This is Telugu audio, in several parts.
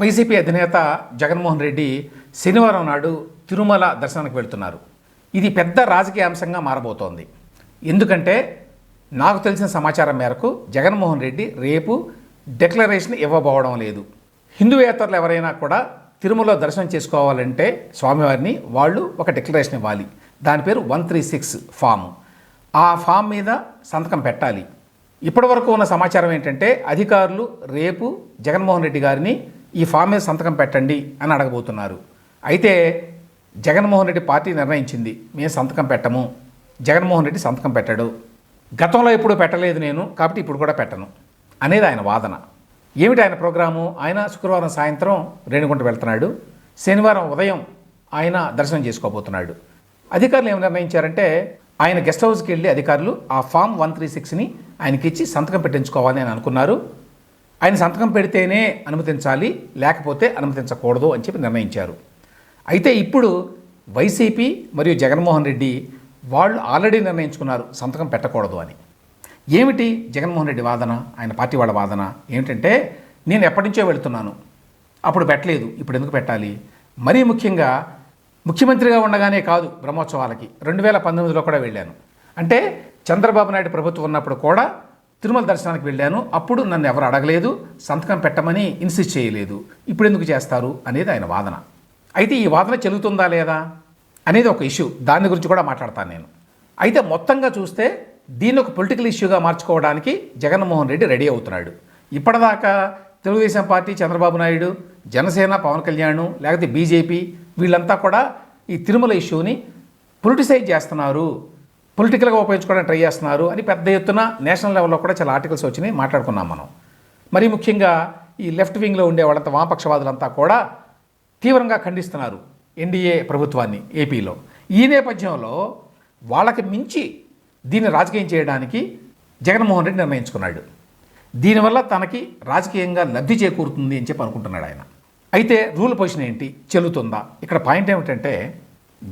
వైసీపీ అధినేత జగన్మోహన్ రెడ్డి శనివారం నాడు తిరుమల దర్శనానికి వెళ్తున్నారు. ఇది పెద్ద రాజకీయ అంశంగా మారబోతోంది. ఎందుకంటే నాకు తెలిసిన సమాచారం మేరకు జగన్మోహన్ రెడ్డి రేపు డిక్లరేషన్ ఇవ్వబోవడం లేదు. హిందూయేతరులు ఎవరైనా కూడా తిరుమలలో దర్శనం చేసుకోవాలంటే స్వామివారిని వాళ్ళు ఒక డిక్లరేషన్ ఇవ్వాలి. దాని పేరు వన్ త్రీ సిక్స్ ఫామ్. ఆ ఫామ్ మీద సంతకం పెట్టాలి. ఇప్పటివరకు ఉన్న సమాచారం ఏంటంటే అధికారులు రేపు జగన్మోహన్ రెడ్డి గారిని ఈ ఫామ్ మీద సంతకం పెట్టండి అని అడగబోతున్నారు. అయితే జగన్మోహన్ రెడ్డి పార్టీ నిర్ణయించింది. మేము సంతకం పెట్టము. జగన్మోహన్ రెడ్డి సంతకం పెట్టాడు. గతంలో ఎప్పుడు పెట్టలేదు నేను కాబట్టి ఇప్పుడు కూడా పెట్టను అనేది ఆయన వాదన. ఏమిటి ఆయన ప్రోగ్రాము? ఆయన శుక్రవారం సాయంత్రం రేణిగుంట వెళ్తున్నాడు. శనివారం ఉదయం ఆయన దర్శనం చేసుకోబోతున్నాడు. అధికారులు ఏమి నిర్ణయించారంటే ఆయన గెస్ట్ హౌస్కి వెళ్ళి అధికారులు ఆ ఫామ్ వన్ త్రీ సిక్స్ని ఆయనకి ఇచ్చి సంతకం పెట్టించుకోవాలని అని అనుకున్నారు. ఆయన సంతకం పెడితేనే అనుమతించాలి లేకపోతే అనుమతించకూడదు అని చెప్పి నిర్ణయించారు. అయితే ఇప్పుడు వైసీపీ మరియు జగన్మోహన్ రెడ్డి వాళ్ళు ఆల్రెడీ నిర్ణయించుకున్నారు సంతకం పెట్టకూడదు అని. ఏమిటి జగన్మోహన్ రెడ్డి వాదన? ఆయన పార్టీ వాళ్ళ వాదన ఏమిటంటే నేను ఎప్పటి నుంచో వెళుతున్నాను. అప్పుడు పెట్టలేదు ఇప్పుడు ఎందుకు పెట్టాలి? మరీ ముఖ్యంగా ముఖ్యమంత్రిగా ఉండగానే కాదు బ్రహ్మోత్సవాలకి. రెండు వేల పంతొమ్మిదిలో కూడా వెళ్ళాను. అంటే చంద్రబాబు నాయుడు ప్రభుత్వం ఉన్నప్పుడు కూడా తిరుమల దర్శనానికి వెళ్ళాను. అప్పుడు నన్ను ఎవరు అడగలేదు. సంతకం పెట్టమని ఇన్సిస్ట్ చేయలేదు. ఇప్పుడు ఎందుకు చేస్తారు అనేది ఆయన వాదన. అయితే ఈ వాదన చెల్లుతుందా లేదా అనేది ఒక ఇష్యూ దాని గురించి కూడా మాట్లాడతాను నేను. అయితే మొత్తంగా చూస్తే దీన్ని ఒక పొలిటికల్ ఇష్యూగా మార్చుకోవడానికి జగన్మోహన్ రెడ్డి రెడీ అవుతున్నాడు. ఇప్పటిదాకా తెలుగుదేశం పార్టీ చంద్రబాబు నాయుడు జనసేన పవన్ కళ్యాణ్ లేకపోతే బీజేపీ వీళ్ళంతా కూడా ఈ తిరుమల ఇష్యూని పొలిటిసైజ్ చేస్తున్నారు. పొలిటికల్గా ఉపయోగించుకోవడానికి ట్రై చేస్తున్నారు అని పెద్ద ఎత్తున నేషనల్ లెవెల్లో కూడా చాలా ఆర్టికల్స్ వచ్చినాయి మాట్లాడుకున్నాం మనం. మరి ముఖ్యంగా ఈ లెఫ్ట్ వింగ్లో ఉండే వాళ్ళంతా వామపక్షవాదులంతా కూడా తీవ్రంగా ఖండిస్తున్నారు ఎన్డీఏ ప్రభుత్వాన్ని ఏపీలో. ఈ నేపథ్యంలో వాళ్ళకి మించి దీన్ని రాజకీయం చేయడానికి జగన్మోహన్ రెడ్డి నిర్ణయించుకున్నాడు. దీనివల్ల తనకి రాజకీయంగా లబ్ధి చేకూరుతుంది అని చెప్పి అనుకుంటున్నాడు ఆయన. అయితే రూల్ పొజిషన్ ఏంటి? చెల్లుతుందా? ఇక్కడ పాయింట్ ఏమిటంటే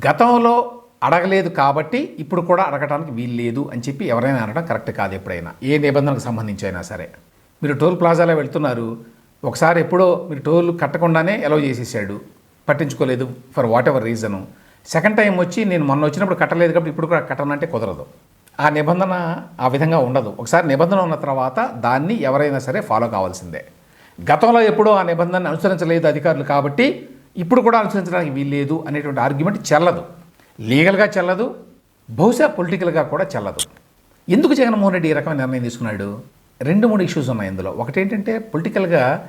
గతంలో అడగలేదు కాబట్టి ఇప్పుడు కూడా అడగటానికి వీలు లేదు అని చెప్పి ఎవరైనా అనడం కరెక్ట్ కాదు ఎప్పుడైనా. ఏ నిబంధనకు సంబంధించి అయినా సరే. మీరు టోల్ ప్లాజాలో వెళ్తున్నారు. ఒకసారి ఎప్పుడో మీరు టోల్ కట్టకుండానే ఎలవ్ చేసేసాడు. పట్టించుకోలేదు for whatever reason second time వచ్చి నేను మొన్న వచ్చినప్పుడు కట్టలేదు కాబట్టి ఇప్పుడు కూడా కట్టనంటే కుదరదు. ఆ నిబంధన ఆ విధంగా ఉండదు. ఒకసారి నిబంధన ఉన్న తర్వాత దాన్ని ఎవరైనా సరే ఫాలో కావాల్సిందే. గతంలో ఎప్పుడో ఆ నిబంధనను అనుసరించలేదు అధికారులు కాబట్టి ఇప్పుడు కూడా అనుసరించడానికి వీల్లేదు అనేటువంటి ఆర్గ్యుమెంట్ చెల్లదు. లీగల్గా చెల్లదు బహుశా పొలిటికల్గా కూడా చెల్లదు. ఎందుకు జగన్మోహన్ రెడ్డి ఈ రకమైన నిర్ణయం తీసుకున్నాడు? రెండు మూడు ఇష్యూస్ ఉన్నాయి ఇందులో. ఒకటి ఏంటంటే పొలిటికల్గా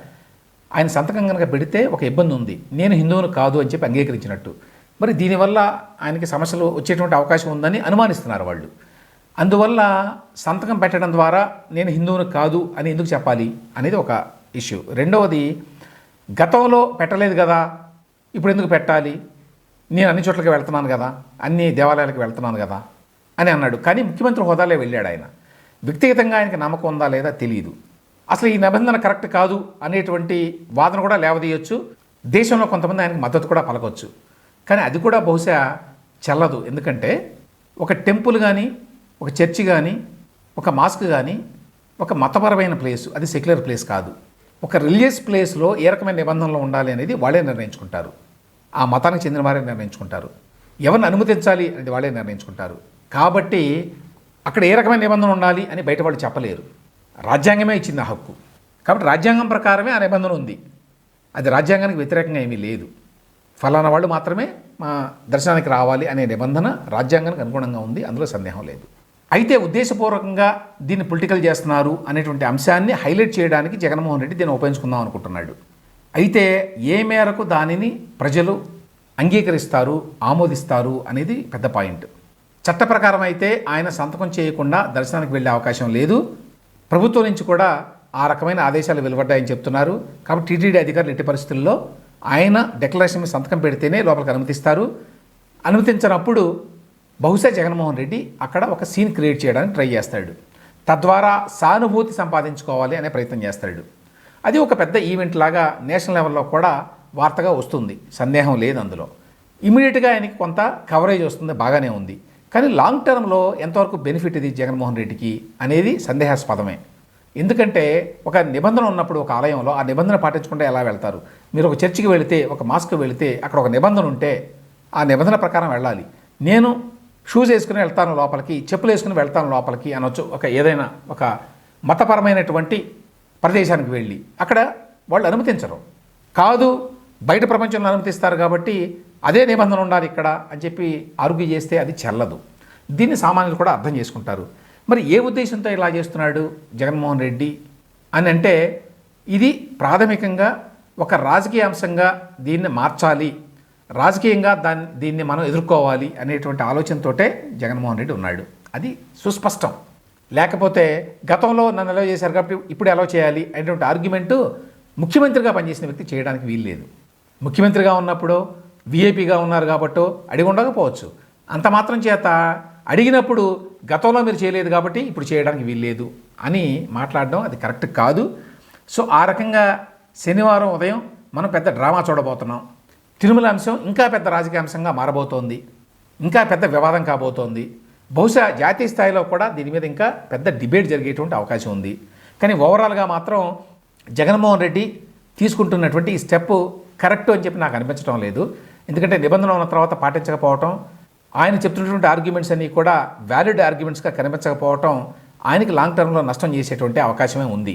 ఆయన సంతకం కనుక పెడితే ఒక ఇబ్బంది ఉంది. నేను హిందువును కాదు అని చెప్పి అంగీకరించినట్టు. మరి దీనివల్ల ఆయనకి సమస్యలు వచ్చేటువంటి అవకాశం ఉందని అనుమానిస్తున్నారు వాళ్ళు. అందువల్ల సంతకం పెట్టడం ద్వారా నేను హిందువును కాదు అని ఎందుకు చెప్పాలి అనేది ఒక ఇష్యూ. రెండవది గతంలో పెట్టలేదు కదా ఇప్పుడు ఎందుకు పెట్టాలి? నేను అన్ని చోట్లకి వెళ్తున్నాను కదా అన్ని దేవాలయాలకు వెళ్తున్నాను కదా అని అన్నాడు. కానీ ముఖ్యమంత్రి హోదాలే వెళ్ళాడు ఆయన. వ్యక్తిగతంగా ఆయనకి నమ్మకం ఉందా లేదా తెలియదు అసలు ఈ నిబంధన కరెక్ట్ కాదు అనేటువంటి వాదన కూడా లేవదీయొచ్చు. దేశంలో కొంతమంది ఆయనకు మద్దతు కూడా పలకొచ్చు. కానీ అది కూడా బహుశా చెల్లదు. ఎందుకంటే ఒక టెంపుల్ కానీ ఒక చర్చి కానీ ఒక మాస్క్ కానీ ఒక మతపరమైన ప్లేస్ అది సెక్యులర్ ప్లేస్ కాదు. ఒక రిలీజియస్ ప్లేస్లో ఏ రకమైన నిబంధనలు ఉండాలి అనేది వాళ్ళే నిర్ణయించుకుంటారు. ఆ మతానికి చెందిన వారే నిర్ణయించుకుంటారు. ఎవరిని అనుమతించాలి అనేది వాళ్ళే నిర్ణయించుకుంటారు. కాబట్టి అక్కడ ఏ రకమైన నిబంధన ఉండాలి అని బయట వాళ్ళు చెప్పలేరు. రాజ్యాంగమే ఇచ్చింది ఆ హక్కు. కాబట్టి రాజ్యాంగం ప్రకారమే ఆ నిబంధన ఉంది. అది రాజ్యాంగానికి వ్యతిరేకంగా ఏమీ లేదు. ఫలానా వాళ్ళు మాత్రమే మా దర్శనానికి రావాలి అనే నిబంధన రాజ్యాంగానికి అనుగుణంగా ఉంది. అందులో సందేహం లేదు. అయితే ఉద్దేశపూర్వకంగా దీన్ని పొలిటికల్ చేస్తున్నారు అనేటువంటి అంశాన్ని హైలైట్ చేయడానికి జగన్మోహన్ రెడ్డి దీన్ని ఉపయోగించుకుందాం అనుకుంటున్నాడు. అయితే ఏ మేరకు దానిని ప్రజలు అంగీకరిస్తారు ఆమోదిస్తారు అనేది పెద్ద పాయింట్. చట్ట ప్రకారం అయితే ఆయన సంతకం చేయకుండా దర్శనానికి వెళ్ళే అవకాశం లేదు. ప్రభుత్వం నుంచి కూడా ఆ రకమైన ఆదేశాలు వెలువడ్డాయని చెప్తున్నారు. కాబట్టి టీటీడీ అధికారులు ఎట్టి పరిస్థితుల్లో ఆయన డిక్లరేషన్ మీద సంతకం పెడితేనే లోపలికి అనుమతిస్తారు. అనుమతించినప్పుడు బహుశా జగన్మోహన్ రెడ్డి అక్కడ ఒక సీన్ క్రియేట్ చేయడానికి ట్రై చేస్తాడు. తద్వారా సానుభూతి సంపాదించుకోవాలి అనే ప్రయత్నం చేస్తాడు. అది ఒక పెద్ద ఈవెంట్ లాగా నేషనల్ లెవెల్లో కూడా వార్తగా వస్తుంది. సందేహం లేదు అందులో. ఇమీడియట్గా ఆయనకి కొంత కవరేజ్ వస్తుంది బాగానే ఉంది. కానీ లాంగ్ టర్మ్లో ఎంతవరకు బెనిఫిట్ ఇది జగన్మోహన్ రెడ్డికి అనేది సందేహాస్పదమే. ఎందుకంటే ఒక నిబంధన ఉన్నప్పుడు ఒక ఆలయంలో ఆ నిబంధన పాటించకుండా ఎలా వెళ్తారు? మీరు ఒక చర్చికి వెళితే ఒక మాస్క్ వెళితే అక్కడ ఒక నిబంధన ఉంటే ఆ నిబంధన ప్రకారం వెళ్ళాలి. నేను షూస్ వేసుకుని వెళ్తాను లోపలికి చెప్పులు వేసుకుని వెళ్తాను లోపలికి అనొచ్చు ఒక ఏదైనా ఒక మతపరమైనటువంటి ప్రదేశానికి వెళ్ళి అక్కడ వాళ్ళు అనుమతించరు. కాదు బయట ప్రపంచంలో అనుమతిస్తారు కాబట్టి అదే నిబంధన ఉండాలి ఇక్కడ అని చెప్పి అరుగు చేస్తే అది చెల్లదు. దీన్ని సామాన్యులు కూడా అర్థం చేసుకుంటారు. మరి ఏ ఉద్దేశంతో ఇలా చేస్తున్నాడు జగన్మోహన్ రెడ్డి అని అంటే ఇది ప్రాథమికంగా ఒక రాజకీయ అంశంగా దీన్ని మార్చాలి. రాజకీయంగా దాన్ని దీన్ని మనం ఎదుర్కోవాలి అనేటువంటి ఆలోచనతోటే జగన్మోహన్ రెడ్డి ఉన్నాడు. అది సుస్పష్టం. లేకపోతే గతంలో నన్ను అలో చేశారు కాబట్టి ఇప్పుడు అలో చేయాలి అనేటువంటి ఆర్గ్యుమెంటు ముఖ్యమంత్రిగా పనిచేసిన వ్యక్తి చేయడానికి వీల్లేదు. ముఖ్యమంత్రిగా ఉన్నప్పుడు విఐపిగా ఉన్నారు కాబట్టో అడిగి ఉండకపోవచ్చు. అంత మాత్రం చేత అడిగినప్పుడు గతంలో మీరు చేయలేదు కాబట్టి ఇప్పుడు చేయడానికి వీల్లేదు అని మాట్లాడడం అది కరెక్ట్ కాదు. సో ఆ రకంగా శనివారం ఉదయం మనం పెద్ద డ్రామా చూడబోతున్నాం. తిరుమల అంశం ఇంకా పెద్ద రాజకీయ అంశంగా మారబోతోంది. ఇంకా పెద్ద వివాదం కాబోతోంది. బహుశా జాతీయ స్థాయిలో కూడా దీని మీద ఇంకా పెద్ద డిబేట్ జరిగేటువంటి అవకాశం ఉంది. కానీ ఓవరాల్గా మాత్రం జగన్మోహన్ రెడ్డి తీసుకుంటున్నటువంటి ఈ స్టెప్ కరెక్ట్ అని చెప్పి నాకు అనిపించడం లేదు. ఎందుకంటే నిబంధన ఉన్న తర్వాత పాటించకపోవటం ఆయన చెప్తున్నటువంటి ఆర్గ్యుమెంట్స్ అన్నీ కూడా వ్యాలిడ్ ఆర్గ్యుమెంట్స్గా కనిపించకపోవటం ఆయనకి లాంగ్ టర్మ్లో నష్టం చేసేటువంటి అవకాశమే ఉంది.